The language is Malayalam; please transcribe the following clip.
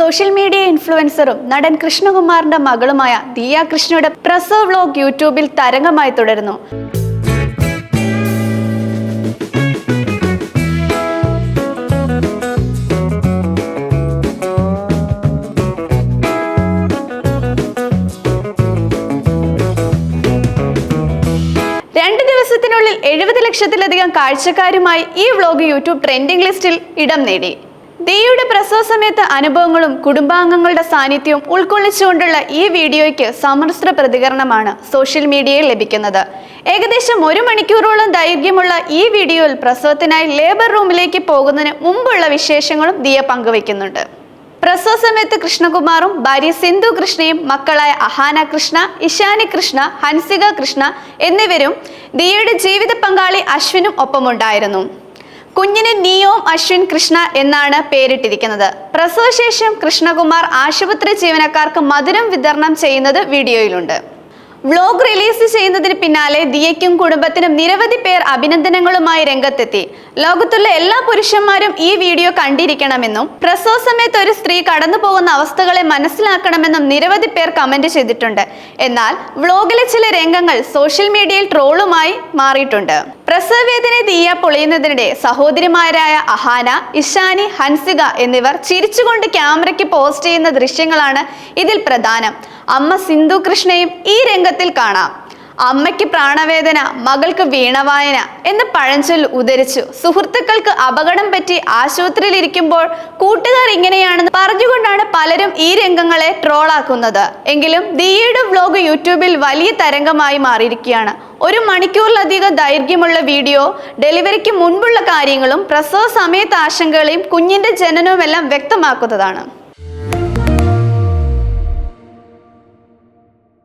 സോഷ്യൽ മീഡിയ ഇൻഫ്ലുവൻസറും നടൻ കൃഷ്ണകുമാറിന്റെ മകളുമായ ദിയ കൃഷ്ണയുടെ പ്രസവ വ്ലോഗ് യൂട്യൂബിൽ തരംഗമായി തുടരുന്നു. രണ്ട് ദിവസത്തിനുള്ളിൽ എഴുപത് ലക്ഷത്തിലധികം കാഴ്ചക്കാരുമായി ഈ വ്ലോഗ് യൂട്യൂബ് ട്രെൻഡിംഗ് ലിസ്റ്റിൽ ഇടം നേടി. ദിയുടെ പ്രസവ സമയത്ത് അനുഭവങ്ങളും കുടുംബാംഗങ്ങളുടെ സാന്നിധ്യവും ഉൾക്കൊള്ളിച്ചുകൊണ്ടുള്ള ഈ വീഡിയോയ്ക്ക് സമ്മിശ്ര പ്രതികരണമാണ് സോഷ്യൽ മീഡിയയിൽ ലഭിക്കുന്നത്. ഏകദേശം ഒരു മണിക്കൂറോളം ദൈർഘ്യമുള്ള ഈ വീഡിയോയിൽ പ്രസവത്തിനായി ലേബർ റൂമിലേക്ക് പോകുന്നതിന് മുമ്പുള്ള വിശേഷങ്ങളും ദിയ പങ്കുവയ്ക്കുന്നുണ്ട്. പ്രസവ സമയത്ത് കൃഷ്ണകുമാറും ഭാര്യ സിന്ധു കൃഷ്ണയും മക്കളായ അഹാന കൃഷ്ണ ഇഷാനി കൃഷ്ണ ഹൻസിക കൃഷ്ണ എന്നിവരും ദിയയുടെ ജീവിത പങ്കാളി അശ്വിനും ഒപ്പമുണ്ടായിരുന്നു. കുഞ്ഞിന് നിയോം അശ്വിൻ കൃഷ്ണ എന്നാണ് പേരിട്ടിരിക്കുന്നത്. പ്രസവശേഷം കൃഷ്ണകുമാർ ആശുപത്രി ജീവനക്കാർക്ക് മധുരം വിതരണം ചെയ്യുന്നത് വീഡിയോയിലുണ്ട്. വ്ലോഗ് റിലീസ് ചെയ്യുന്നതിന് പിന്നാലെ ദിയയ്ക്കും കുടുംബത്തിനും നിരവധി പേർ അഭിനന്ദനങ്ങളുമായി രംഗത്തെത്തി. ലോകത്തുള്ള എല്ലാ പുരുഷന്മാരും ഈ വീഡിയോ കണ്ടിരിക്കണമെന്നും പ്രസവ സമയത്ത് ഒരു സ്ത്രീ കടന്നു പോകുന്ന അവസ്ഥകളെ മനസ്സിലാക്കണമെന്നും നിരവധി പേർ കമന്റ് ചെയ്തിട്ടുണ്ട്. എന്നാൽ വ്ളോഗിലെ ചില രംഗങ്ങൾ സോഷ്യൽ മീഡിയയിൽ ട്രോളുമായി മാറിയിട്ടുണ്ട്. പ്രസവവേദന തീയ പൊളിയുന്നതിനിടെ സഹോദരിമാരായ അഹാന ഇഷാനി ഹൻസിക എന്നിവർ ചിരിച്ചുകൊണ്ട് ക്യാമറയ്ക്ക് പോസ്റ്റ് ചെയ്യുന്ന ദൃശ്യങ്ങളാണ് ഇതിൽ പ്രധാനം. അമ്മ സിന്ധു കൃഷ്ണയും ഈ രംഗത്തിൽ കാണാം. അമ്മയ്ക്ക് പ്രാണവേദന മകൾക്ക് വീണവായന എന്ന് പഴഞ്ചൊല്ല് ഉദരിച്ചു സുഹൃത്തുക്കൾക്ക് അപകടം പറ്റി ആശുപത്രിയിലിരിക്കുമ്പോൾ കൂട്ടുകാർ ഇങ്ങനെയാണെന്ന് പറഞ്ഞുകൊണ്ടാണ് പലരും ഈ രംഗങ്ങളെ ട്രോളാക്കുന്നത്. എങ്കിലും ദിയയുടെ വ്ലോഗ് യൂട്യൂബിൽ വലിയ തരംഗമായി മാറിയിരിക്കുകയാണ്. ഒരു മണിക്കൂറിലധികം ദൈർഘ്യമുള്ള വീഡിയോ ഡെലിവറിക്ക് മുൻപുള്ള കാര്യങ്ങളും പ്രസവ സമയത്ത് ആശങ്കകളെയും കുഞ്ഞിന്റെ ജനനവുമെല്ലാം വ്യക്തമാക്കുന്നതാണ്.